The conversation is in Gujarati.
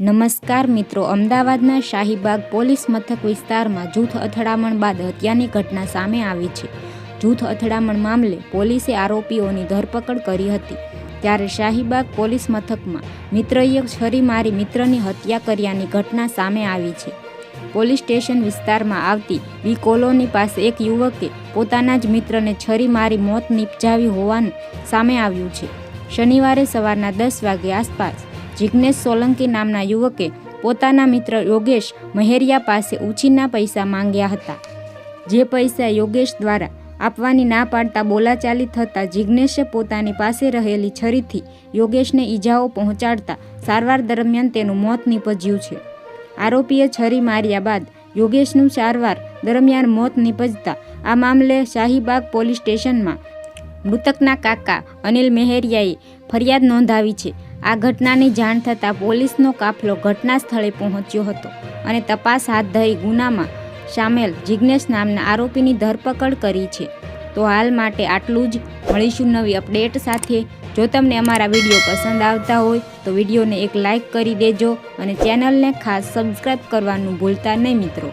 નમસ્કાર મિત્રો, અમદાવાદના શાહીબાગ પોલીસ મથક વિસ્તારમાં જૂથ અથડામણ બાદ હત્યાની ઘટના સામે આવી છે. જૂથ અથડામણ મામલે પોલીસે આરોપીઓની ધરપકડ કરી હતી. ત્યારે શાહીબાગ પોલીસ મથકમાં મિત્રએ છરી મારી મિત્રની હત્યા કર્યાની ઘટના સામે આવી છે. પોલીસ સ્ટેશન વિસ્તારમાં આવતી વી કોલોની પાસે એક યુવકે પોતાના જ મિત્રને છરી મારી મોત નિપજાવી હોવાનું સામે આવ્યું છે. શનિવારે સવારના દસ વાગે આસપાસ જિજ્ઞેશ સોલંકી નામના યુવકે પોતાના મિત્ર યોગેશ મહેરિયા પાસે ઉછીના પૈસા માંગ્યા હતા. જે પૈસા યોગેશ દ્વારા આપવાની ના પાડતા બોલાચાલી થતાં જિજ્ઞેશે પોતાની પાસે રહેલી છરીથી યોગેશને ઈજાઓ પહોંચાડતા સારવાર દરમિયાન તેનું મોત નીપજ્યું છે. આરોપીએ છરી માર્યા બાદ યોગેશનું સારવાર દરમિયાન મોત નીપજતા આ મામલે શાહીબાગ પોલીસ સ્ટેશનમાં મૃતકના કાકા અનિલ મેહરિયાએ ફરિયાદ નોંધાવી છે. આ ઘટનાની જાણ થતાં પોલીસનો કાફલો ઘટના સ્થળે પહોંચ્યો હતો અને તપાસ હાથ ધરી ગુનામાં સામેલ જિજ્ઞેશ નામના આરોપીની ધરપકડ કરી છે. તો હાલ માટે આટલું જ. મળીશું નવી અપડેટ સાથે. જો તમને અમારા વીડિયો પસંદ આવતા હોય તો વિડીયોને એક લાઇક કરી દેજો અને ચેનલને ખાસ સબસ્ક્રાઈબ કરવાનું ભૂલતા નહીં મિત્રો.